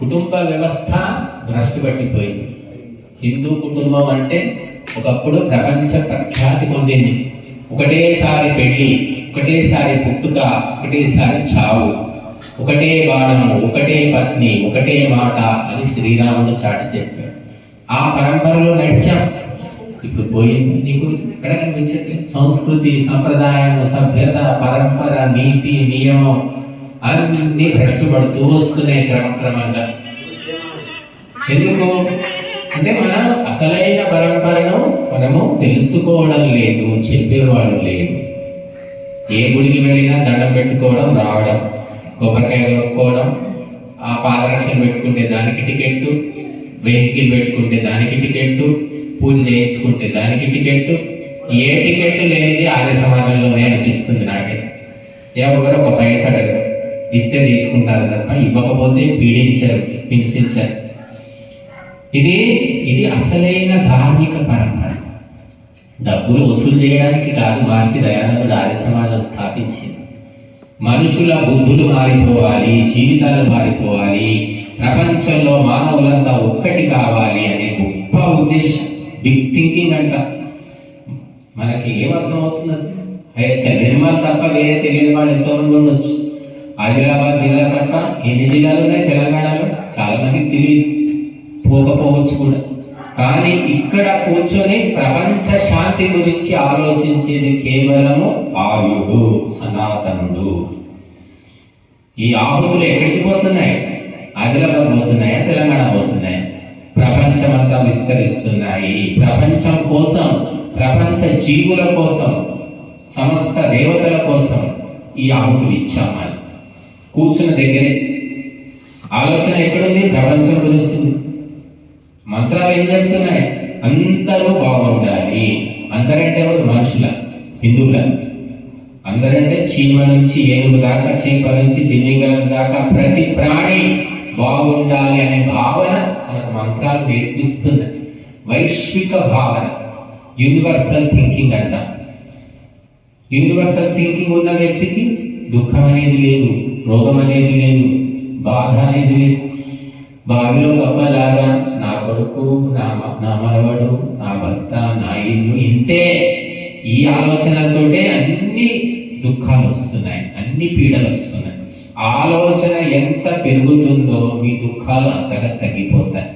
కుటుంబ వ్యవస్థ భ్రష్టు పట్టిపోయింది హిందూ కుటుంబం అంటే ఒకప్పుడు ప్రపంచ ప్రఖ్యాతి పొందింది. ఒకటేసారి పెళ్ళి ఒకటేసారి పుట్టుక ఒకటేసారి చావు ఒకటే బాణము ఒకటే పత్ని ఒకటే మాట అని శ్రీరాముడు చాటి చెప్పాడు. ఆ పరంపరలో నడిచాం. ఇప్పుడు పోయింది నీకు ఎక్కడ కనిపించట్లేదు సంస్కృతి సంప్రదాయం సభ్యత పరంపర నీతి నియమం అన్ని కష్టపడుతూ వస్తున్నాయి క్రమక్రమంగా ఎందుకు? అంటే మన అసలైన పరంపరను మనము తెలుసుకోవడం లేదు చెప్పేవాడు లేదు. ఏ గుడికి వెళ్ళినా దండం పెట్టుకోవడం రావడం కొబ్బరికాయ కొనుక్కోవడం ఆ పాదరక్షణ పెట్టుకుంటే దానికి టికెట్ వెహికల్ పెట్టుకుంటే దానికి టికెట్ పూజ చేయించుకుంటే దానికి టికెట్ ఏ టికెట్ లేనిది ఆర్య సమాజంలోనే అనిపిస్తుంది నాకే ఎవరు ఒక పైసా అడగరు. ఇస్తే తీసుకుంటారు తప్ప ఇవ్వకపోతే పీడించరు హింసించరు. ఇది ఇది అసలైన ధార్మిక పరంపర. డబ్బులు వసూలు చేయడానికి కాదు మహర్షి దయానందుడు ఆర్య సమాజం స్థాపించింది. మనుషుల బుద్ధులు మారిపోవాలి జీవితాలు మారిపోవాలి ప్రపంచంలో మానవులంతా ఒక్కటి కావాలి అనే గొప్ప ఉద్దేశం. బిగ్ థింకింగ్ అంట. మనకి ఏమర్థం అవుతుంది అసలు అయితే నిర్మల్ తప్ప వేరే తెలియని వాళ్ళు ఎంతోమంది ఉండొచ్చు. ఆదిలాబాద్ జిల్లా తప్ప ఎన్ని జిల్లాలు ఉన్నాయి? తెలంగాణలో చాలామంది తెలియదు పోకపోవచ్చు కూడా. కానీ ఇక్కడ కూర్చొని ప్రపంచ శాంతి గురించి ఆలోచించేది కేవలము ఆయుడు సనాతనుడు. ఈ ఆహుతులు ఎక్కడికి పోతున్నాయి? ఆదిలాబాద్ పోతున్నాయా? తెలంగాణ పోతున్నాయా? ప్రపంచమంతా విస్తరిస్తున్నాయి. ప్రపంచం కోసం ప్రపంచ జీవుల కోసం సమస్త దేవతల కోసం ఈ ఆహుతులు ఇచ్చామని. కూర్చున్న దగ్గరే. ఆలోచన ఎక్కడుంది? ప్రపంచం గురించి. మంత్రాలు ఏం చెప్తున్నాయి? అందరూ బాగుండాలి. అందరంటే ఎవరు? మనుషుల హిందువుల. అందరంటే చీమ నుంచి ఏనుగు దాకా చీమ నుంచి దిల్లింగం దాకా ప్రతి ప్రాణి బాగుండాలి అనే భావన మనకు మంత్రాలు నేర్పిస్తుంది. వైశ్విక భావన. యూనివర్సల్ థింకింగ్ అంట. యూనివర్సల్ థింకింగ్ ఉన్న వ్యక్తికి దుఃఖం అనేది లేదు. రోగం అనేది లేదు బాధ అనేది లేదు. బావిలో గబ్బలాగా నా కొడుకు నా నా మనవడు నా భర్త నా ఇల్లు ఇంతే. ఈ ఆలోచనలతోటే అన్ని దుఃఖాలు వస్తున్నాయి అన్ని పీడలు వస్తున్నాయి ఆలోచన ఎంత పెరుగుతుందో మీ దుఃఖాలు అంతగా తగ్గిపోతాయి.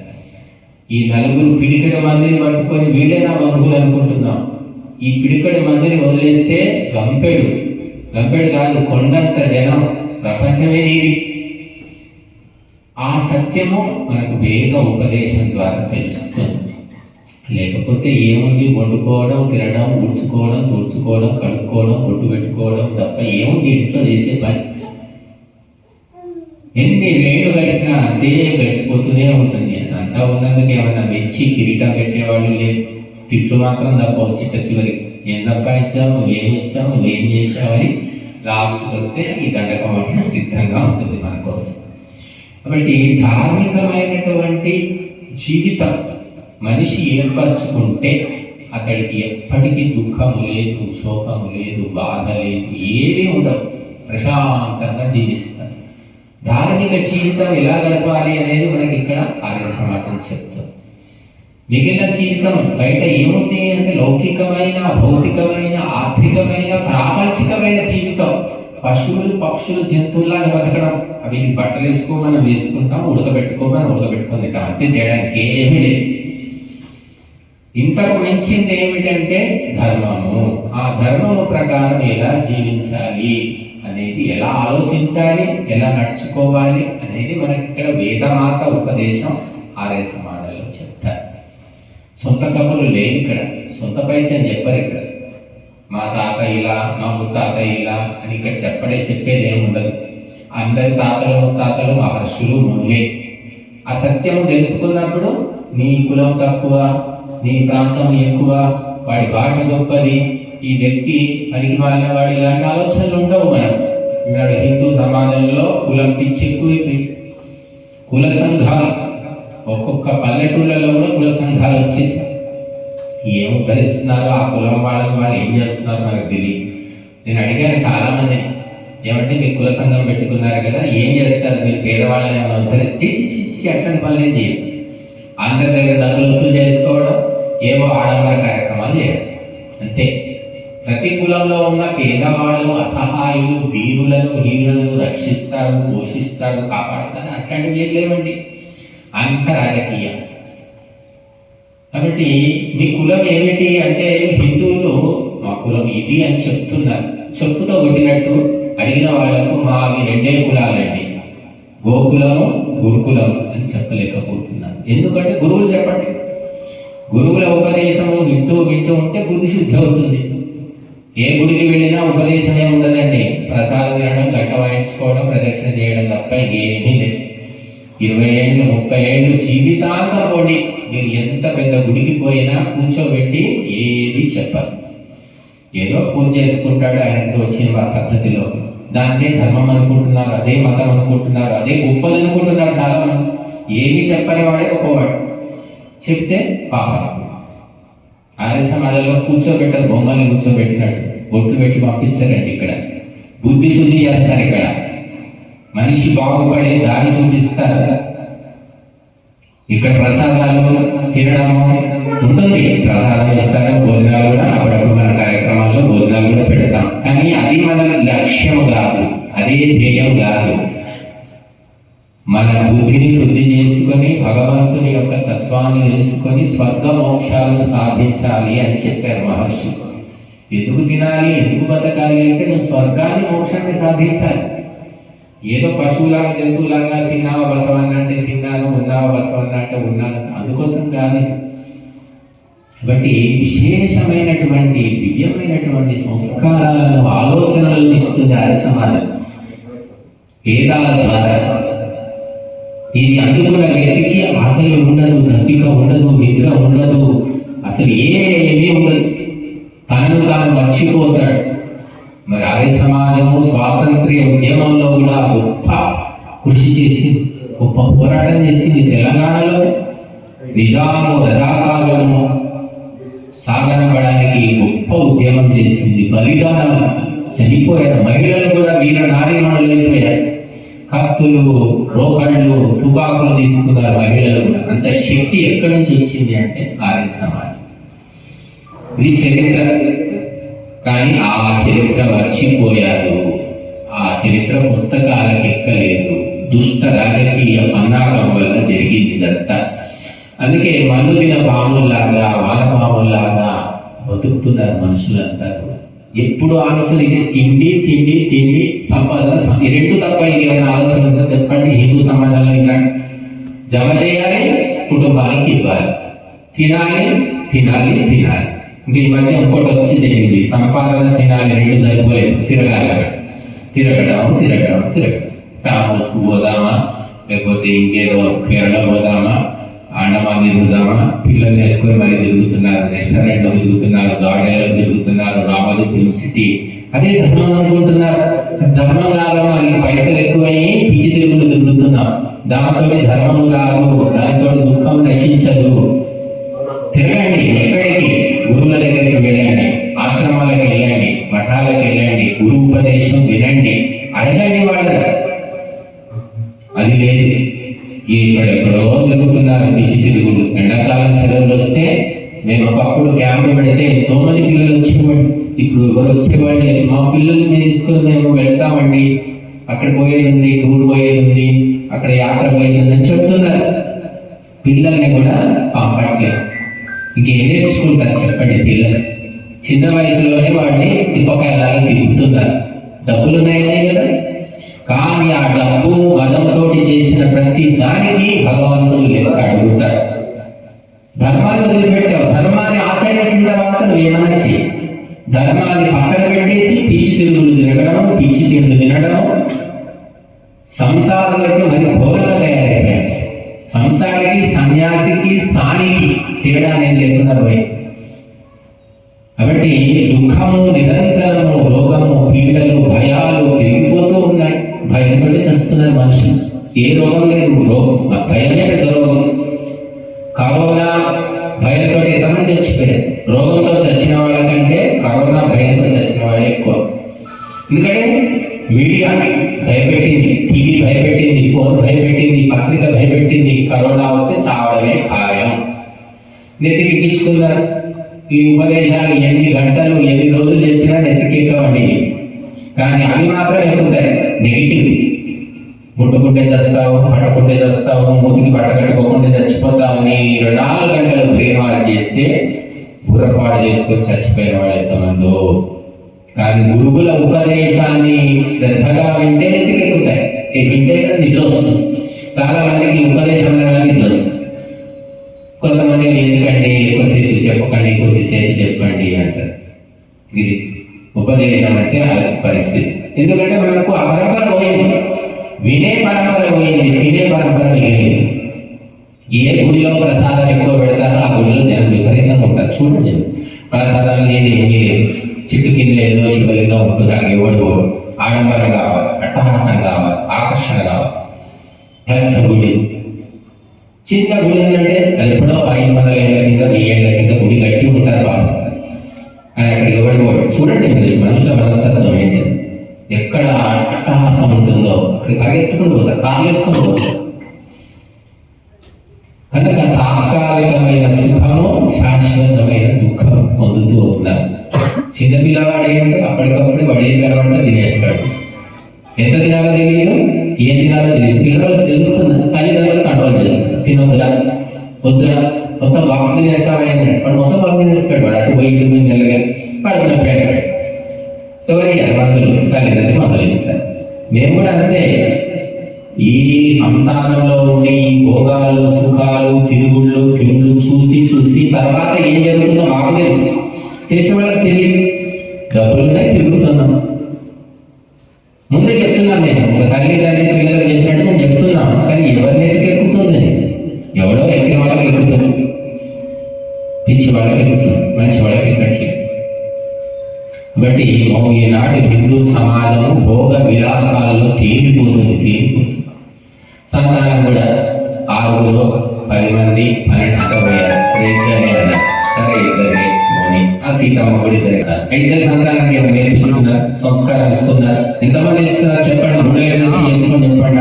ఈ నలుగురు పిడికడ మందిని పట్టుకొని వీడే నా బంధువులు అనుకుంటున్నాం? ఈ పిడికడ మందిని వదిలేస్తే గంపెడు గంపెడు కాదు కొండంత జనం. ప్రపంచమే నీది ఆ సత్యము మనకు వేద ఉపదేశం ద్వారా తెలుస్తుంది. లేకపోతే ఏముంది? వండుకోవడం తినడం ఉడుచుకోవడం తుడుచుకోవడం కడుక్కోవడం బొట్టు పెట్టుకోవడం తప్ప ఏముంది? ఇంట్లో చేసే పని. ఎన్ని వేలు గడిచినా అంతే గడిచిపోతూనే ఉంటుంది. అంతా ఉన్నందుకు ఏమన్నా మెచ్చి కిరీటం పెట్టేవాళ్ళు లేదు తిట్లు మాత్రం తప్పవు చిట్ట చివరికి ఏం ఇచ్చాము ఏం ఇచ్చాము ఏం చేసావని లాస్ట్కి వస్తే ఈ దండకం సిద్ధంగా ఉంటుంది మన కోసం. కాబట్టి ధార్మికమైనటువంటి జీవితం మనిషి ఏర్పరచుకుంటే అతడికి ఎప్పటికీ దుఃఖము లేదు శోకము లేదు బాధ లేదు ఏమీ ఉండవు ప్రశాంతంగా జీవిస్తాడు ధార్మిక జీవితం ఎలా గడపాలి అనేది మనకి ఇక్కడ ఆర్య సమాజం చెప్తుంది. మిగిలిన జీవితం బయట ఏముంది అంటే లౌకికమైన భౌతికమైన ఆర్థికమైన ప్రాపంచికమైన జీవితం. పశువులు పక్షులు జంతువులాగా బతకడం. అవి బట్టలు వేసుకోమని వేసుకుంటాం ఉడకబెట్టుకోమని ఉడకబెట్టుకుంది అంతే తేడా ఏమీ లేదు. ఇంతకు మించింది ఏమిటంటే ధర్మము. ఆ ధర్మము ప్రకారం ఎలా జీవించాలి అనేది ఎలా ఆలోచించాలి ఎలా నడుచుకోవాలి అనేది మనకి ఇక్కడ వేదమాత ఉపదేశం ఆర్య సమాజంలో చెప్తారు. సొంత కబుర్లు లేవు ఇక్కడ. సొంత పైత్యం చెప్పరు ఇక్కడ. మా తాత ఇలా మా ముత్తాత ఇలా అని ఇక్కడ చెప్పడే చెప్పేది ఏమి ఉండదు. అందరి తాతలు ముత్తాతలు మహర్షులు ముళ్ళే ఆ సత్యము తెలుసుకున్నప్పుడు నీ కులం తక్కువ నీ ప్రాంతం ఎక్కువ వాడి భాష గొప్పది. ఈ వ్యక్తి పనికి మాలిన వాడు ఇలాంటి ఆలోచనలు ఉండవు మనం. ఈనాడు హిందూ సమాజంలో కులం పిచ్చి ఎక్కువ కుల సంఘాలు ఒక్కొక్క పల్లెటూళ్ళలో కూడా కుల సంఘాలు వచ్చేసాయి ఏం ఉద్ధరిస్తున్నారో? ఆ కులం వాళ్ళని వాళ్ళు ఏం చేస్తున్నారో మనకు తెలియదు. నేను అడిగాను చాలామంది ఏమంటే మీరు కుల సంఘం పెట్టుకున్నారు కదా ఏం చేస్తారు? మీరు పేదవాళ్ళని ఏమైనా ఉద్ధరిస్తే చి, అట్లాంటి పనులు ఏం చేయరు. అందరి దగ్గర డబ్బులు వసూలు చేసుకోవడం ఏవో ఆడంబర కార్యక్రమాలు చేయడం. అంతే. ప్రతి కులంలో ఉన్న పేదవాళ్ళు అసహాయులు దీనులను హీనులను రక్షిస్తారు పోషిస్తారు కాపాడుతారు. అట్లాంటివి ఏం లేవండి. అంత రాజకీయం. కాబట్టి మీ కులం ఏమిటి అంటే హిందువులు మా కులం ఇది అని చెప్తున్నారు. చెప్పుతో కొట్టినట్టు అడిగిన వాళ్ళకు మా అవి రెండే కులాలండి. గోకులము గురుకులం అని చెప్పలేకపోతున్నారు. ఎందుకంటే గురువులు చెప్పండి గురువుల ఉపదేశము వింటూ వింటూ ఉంటే బుద్ధి శుద్ధి అవుతుంది. ఏ గుడికి వెళ్ళినా ఉపదేశం ఏమి ఉండదండి. ప్రసాదం తినడం గంట వాయించుకోవడం ప్రదక్షిణ చేయడం తప్ప ఏమీ లేదు. ఇరవై ఏళ్ళు ముప్పై ఏళ్ళు జీవితాంతం పోండి. మీరు ఎంత పెద్ద గుడికి పోయినా కూర్చోబెట్టి ఏది చెప్పరు. ఏదో పూజ చేసుకుంటాడు ఆయనతో వచ్చిన ఆ పద్ధతిలో. దాన్నే ధర్మం అనుకుంటున్నారు అదే మతం అనుకుంటున్నారు అదే గొప్పది అనుకుంటున్నారు చాలా మంది ఏమి చెప్పని వాడే గొప్పవాడు. చెప్తే పాపం. ఆర్య సమాజంలో కూర్చోబెట్టదు బొమ్మల్ని కూర్చోబెట్టినట్టు. బొట్లు పెట్టి పంపించారండి ఇక్కడ. బుద్ధి శుద్ధి చేస్తారు ఇక్కడ. మనిషి బాగుపడే దారి చూపిస్తారు. ఇక్కడ ప్రసాదాలు తినడము ఉంటుంది. ప్రసాదం ఇస్తారు భోజనాలు కూడా. అప్పుడప్పుడు మన కార్యక్రమాల్లో భోజనాలు కూడా పెడతాం. కానీ అది మన లక్ష్యం కాదు. అదే ధ్యేయం కాదు. మన బుద్ధిని శుద్ధి చేసుకొని భగవంతుని యొక్క తత్వాన్ని తెలుసుకొని స్వర్గ మోక్షాలను సాధించాలి అని చెప్పారు మహర్షి. ఎందుకు తినాలి? ఎందుకు బతకాలి అంటే నువ్వు స్వర్గాన్ని మోక్షాన్ని సాధించాలి. ఏదో పశువులాగా జంతువులాగా తిన్నావా బసవన్న అంటే తిన్నాను ఉన్నావా బసవన్న అంటే ఉన్నాను. అందుకోసం కాదు కాబట్టి విశేషమైనటువంటి దివ్యమైనటువంటి సంస్కారాలను ఆలోచనలను ఇస్తుంది ఆర్య సమాజం. వేదాల ద్వారా. ఇది అందుకున్న వ్యక్తికి ఆకలి ఉండదు దప్పిక ఉండదు నిద్ర ఉండదు. అసలు ఏమీ ఉండదు. తనను తాను మర్చిపోతాడు. మరి ఆర్య సమాజము స్వాతంత్ర్య ఉద్యమంలో కూడా గొప్ప కృషి చేసింది గొప్ప పోరాటం చేసింది తెలంగాణలో నిజాము రజాకాలను సాగనపడానికి గొప్ప ఉద్యమం చేసింది. బలిదానం చనిపోయారు. మహిళలు కూడా వీర నారీమణులైపోయారు కత్తులు రోకళ్ళు తుపాకులు తీసుకున్నారు మహిళలు కూడా. అంత శక్తి ఎక్కడి నుంచి వచ్చింది అంటే ఆర్య సమాజం. ఇది చరిత్ర. కానీ ఆ చరిత్ర మర్చిపోయారు. ఆ చరిత్ర పుస్తకాలకు ఎక్కలేదు దుష్ట రాజకీయ పన్నాగం వల్ల జరిగింది ఇదంతా అందుకే మన్నుదిన పాముల్లాగా వానపాముల్లాగా బతుకుతున్నారు మనుషులంతా కూడా. ఎప్పుడు ఆలోచన ఇది? తిండి తిండి తిండి సంపాదన ఈ రెండు తప్ప ఇంకేమైనా ఆలోచన ఉందో? చెప్పండి. హిందూ సమాజంలో ఇలా జమ చేయాలి కుటుంబానికి ఇవ్వాలి. తినాలి తినాలి తినాలి. ఈ మధ్య ఇంకోటి వచ్చి ఏంటి సంపాదన తినాలి రెండు సరిపోలేదు. తిరగాలి తిరగడం తిరగడం తిరగడం ఫామ్ పోదామా? లేకపోతే ఇంకేదో కేరళ పోదామా? అండమాన్ తిరుగుదామా? పిల్లల్ని వేసుకొని మరి తిరుగుతున్నారు. రెస్టారెంట్లో తిరుగుతున్నారు గార్డెన్లో తిరుగుతున్నారు రామోజీ ఫిల్మ్ సిటీ. అదే ధర్మం అనుకుంటున్నారు. ధర్మం కాదు మనకి పైసలు ఎక్కువయ్యి పిచ్చి తిరుగులు తిరుగుతున్నాం దాంతో ధర్మము రాదు దానితో దుఃఖం నశించదు. తిరగండి గురు ఉపదేశం వినండి. అడగండి వాళ్ళని. అది లేదు. ఎక్కడెక్కడో తిరుగుతున్నారు పిచ్చి తిరుగుడు. ఎండాకాలం సెలవులు వస్తే మేము ఒకప్పుడు క్యాంపు పెడితే ఎంతో మంది పిల్లలు వచ్చేవాళ్ళు. ఇప్పుడు ఎవరు వచ్చేవాళ్ళు లేదు. మా పిల్లల్ని మేము తీసుకొని మేము వెళ్తామండి. అక్కడ పోయేది ఉంది టూర్ పోయేది ఉంది అక్కడ యాత్ర పోయేది ఉంది అని చెప్తున్నారు. పిల్లల్ని కూడా పంపట్లేదు. ఇంకేం నేర్చుకుంటారు చెప్పండి పిల్లలు. చిన్న వయసులోనే వాడిని తిప్పకాయలాగా తిప్పుతున్నారు. డబ్బులు ఉన్నాయనే కదా? కానీ ఆ డబ్బు మదంతో చేసిన ప్రతి దానికి భగవంతుడు లెక్క అడుగుతాడు. ధర్మాన్ని వదిలిపెట్టావు. ధర్మాన్ని ఆచరించిన తర్వాత నువ్వేమన్నా చేయి ధర్మాన్ని పక్కన పెట్టేసి పిచ్చి తిరుగులు తిరగడం పిచ్చి తిండి తినడం సంసారంలో అయితే మరి ఘోరంగా తయారైపోయారు సంసారికి సన్యాసికి సానికి తేడా అనేది లేకుండా పోయింది. కాబట్టి దుఃఖము నిరంతరము రోగము పీడలు భయాలు పెరిగిపోతూ ఉన్నాయి. భయంతో చేస్తున్నారు మనుషులు. ఏ రోగం లేదు రోగం భయమే పెద్ద రోగం. కరోనా భయంతో ఎంతమంది చచ్చిపోయారు? రోగంతో చచ్చిన వాళ్ళకంటే కరోనా భయంతో చచ్చిన వాళ్ళే ఎక్కువ. ఎందుకంటే మీడియా భయపెట్టింది టీవీ భయపెట్టింది ఫోన్ భయపెట్టింది పత్రిక భయపెట్టింది. కరోనా వస్తే చాలా ఖాయం. నెత్తికి ఇచ్చుకున్నారు ఈ ఉపదేశాలు ఎన్ని గంటలు ఎన్ని రోజులు చెప్పినా నెత్తికెక్కవండి కానీ అవి మాత్రం ఎక్కుతాయి నెగిటివ్. ముట్టుకుంటే చేస్తావు పట్టకుంటే చేస్తావు మూతికి పట్టకట్టుకోకుండా చచ్చిపోతామని ఇరవై నాలుగు గంటలు బ్రెయిన్ చేస్తే బుర్రపాడు చేసుకొని చచ్చిపోయిన వాళ్ళు ఎంతమందో. కానీ గురువుల ఉపదేశాన్ని శ్రద్ధగా వింటే నెత్తికెక్కుతాయి ఇది వింటే నిద్ర వస్తుంది. చాలా మందికి ఉపదేశం అనగానే నిద్ర వస్తుంది. కొంతమంది ఇది ఉపదేశం అంటే పరిస్థితి. ఎందుకంటే మనకు ఆ పరంపర పోయింది. వినే పరంపర పోయింది తినే పరంపర మిగిలింది. ఏ గుడిలో ప్రసాదం ఎక్కువ పెడతారో ఆ గుడిలో జనం విపరీతంగా ఉంటారు. చూడండి. ప్రసాదం లేదు ఏమీ లేదు. చెట్టు కింద ఏదో శివలింగం ఉంటుంది. అక్కడ ఎవడు ఆడంబరం కావాలి అట్టహాసం కావాలి ఆకర్షణ కావాలి. పెద్ద గుడి. చిన్న గుడి ఏంటంటే అది ఎప్పుడో ఐదు వందల ఏళ్ళ కింద వెయ్యి ఆయన అక్కడికి ఎవడు చూడండి మీరు మనుషుల మనస్తత్వం ఏంటి? ఎక్కడ అట్టహాసం ఉంటుందో అక్కడికి పరిగెత్తుకుని పోతారు కాలు వేసుకొని పోతారు. కనుక తాత్కాలికమైన సుఖము శాశ్వతమైన దుఃఖం పొందుతూ ఉన్నారు చిన్నపిల్లవాడు ఏంటంటే అప్పటికప్పుడు వాడు ఏది కనబడితే తినేస్తాడు. ఎంత తినాలో తెలియదు ఏ తినాలో తెలియదు పిల్లలకు తెలుస్తుంది తల్లిదండ్రులు కంట్రోల్ చేస్తుంది తినొద్దురా? వద్దురా? మొత్తం బాక్స్ తినేస్తావా వాడు మొత్తం బాక్స్ తినేస్తాడు వాడు అటు పోయి ఇటు పోయి నెలగా వాడు నొప్పాడు ఎవరి మందులు తల్లిదండ్రులు మందులు ఇస్తారు. మేము కూడా అంతే. ఈ సంసారంలో ఉండి ఈ భోగాలు సుఖాలు తిరుగుళ్ళు తిరుగుళ్ళు చూసి చూసి తర్వాత ఏం జరుగుతుందో మాకు తెలుసు. చేసే వాళ్ళకి తెలియదు. ఈనాడు హిందూ సమాజం భోగ విలాసాల్లో తేలిపోతుంది తేలిపోతుంది. సంతానం కూడా ఆరుగురు పది మంది పన్నెండు అంతా పోయారు. ఇద్దరే అన్నారు సరే ఇద్దరే. మౌని ఆ సీతమ్మ కూడా ఇద్దరే కదా. ఇద్దరు సంతానానికి ఏమైనా నేర్పిస్తున్నారు? సంస్కారం ఇస్తున్నారు? ఎంతమంది ఇస్తున్నారు చెప్పండి. రెండు ఏళ్ళ నుంచి చేసుకొని చెప్పండి.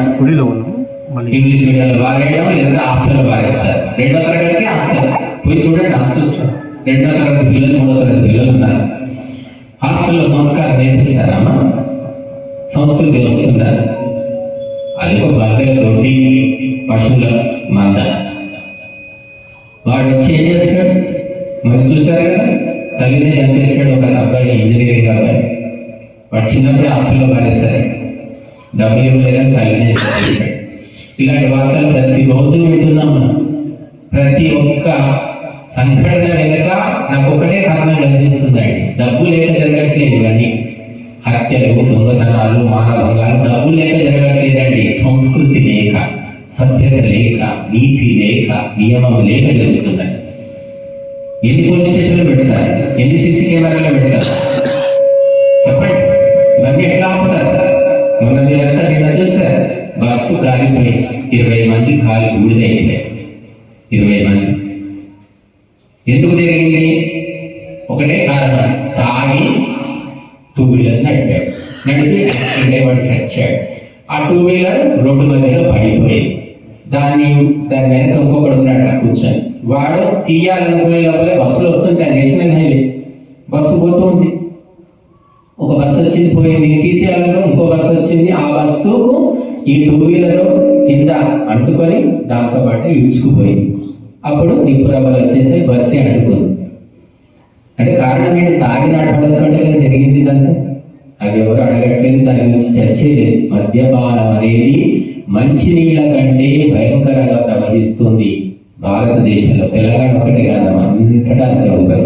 ఇంగ్లీష్ మీడియంలో బారేయడం లేదంటే హాస్టల్లో బారేస్తారు రెండో తరగతికి హాస్టల్. పోయి చూడండి హాస్టల్స్. రెండో తరగతి పిల్లలు మూడో తరగతి పిల్లలు ఉన్నారు. హాస్టల్లో సంస్కారం నేర్పిస్తారమ్మా సంస్కృతి వస్తుందా? అది ఒక బద్దెల దొడ్డి పశువుల మంద. వాడు వచ్చి ఏం చేస్తాడు? మరి చూశారు కదా తల్లినే చంపేస్తాడు ఒక అబ్బాయి ఇంజనీరింగ్ అబ్బాయి. వాడు చిన్నప్పుడే హాస్టల్లో పారేస్తారు. డబ్బులు ఇవ్వలేదని తల్లినే చంపేస్తాడు. ఇలాంటి వార్తలు ప్రతిరోజు వింటున్నాం ప్రతి ఒక్క సంఘటన వెనుక నాకు ఒకటే కారణం కనిపిస్తుందండి డబ్బు లేక జరగట్లేదు ఇవన్నీ. హత్యలు దొంగతనాలు మానభంగాలు డబ్బు లేక జరగట్లేదండి. సంస్కృతి లేక సభ్యత లేక నీతి లేక నియమం లేక జరుగుతున్నాయి. ఎన్ని పోలీస్ స్టేషన్లు పెడతారు? ఎన్ని సీసీ కెమెరాలు పెడతారు? చెప్పండి. ఇవన్నీ ఎట్లా ఆపుతారు? మొన్న మీరంతా నిన్న చూస్తారు బస్సు కాలిపోయి ఇరవై మంది కాలి బూడిదైపోయాయి. ఇరవై మంది. ఎందుకు జరిగింది? ఒకటే కారణం తాగి టూ వీలర్ నడిపాడు. నడిపి యాక్సిడెంట్ అయ్యి వాడు చచ్చాడు. ఆ టూ వీలర్ రోడ్డు మధ్యలో పడిపోయింది. దాన్ని దాని వెనక ఇంకొకడు ఉన్నాడు కూర్చొని. వాడు తీయాలనుకునే లోపల బస్సులు వస్తుంటే నేషనల్ హైవే. బస్సు పోతుంది ఒక బస్సు వచ్చింది పోయింది తీసేయాలంటే ఇంకో బస్సు వచ్చింది. ఆ బస్సుకు ఈ టూ వీలర్ కింద అంటుకొని దాంతో పాటు ఇడ్చుకుపోయింది అప్పుడు నిప్పురవ్వలు వచ్చేసి బస్సే అంటుకుంది అంటే కారణం ఏంటి? తాగి నడపడం కంటే కదా జరిగింది ఇదంతా. అది ఎవరు అడగట్లేదు దాని గురించి చర్చే లేదు. మద్యపానం అనేది మంచి నీళ్ళ కంటే భయంకరంగా ప్రవహిస్తుంది భారతదేశంలో. తెలంగాణ ఒకటి కాదు అంతటా అంత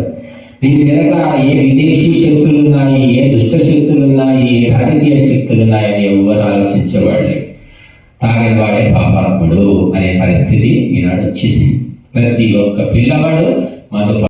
దీని వెనక ఏ విదేశీ శక్తులు ఉన్నాయి ఏ దుష్ట శక్తులు ఉన్నాయి ఏ రాజకీయ శక్తులు ఉన్నాయని ఎవరు ఆలోచించేవాళ్ళు తాగేవాడే పాపాత్ముడు అనే పరిస్థితి ఈనాడు వచ్చేసింది. ప్రతి ఒక్క పిల్లవాడు మాతో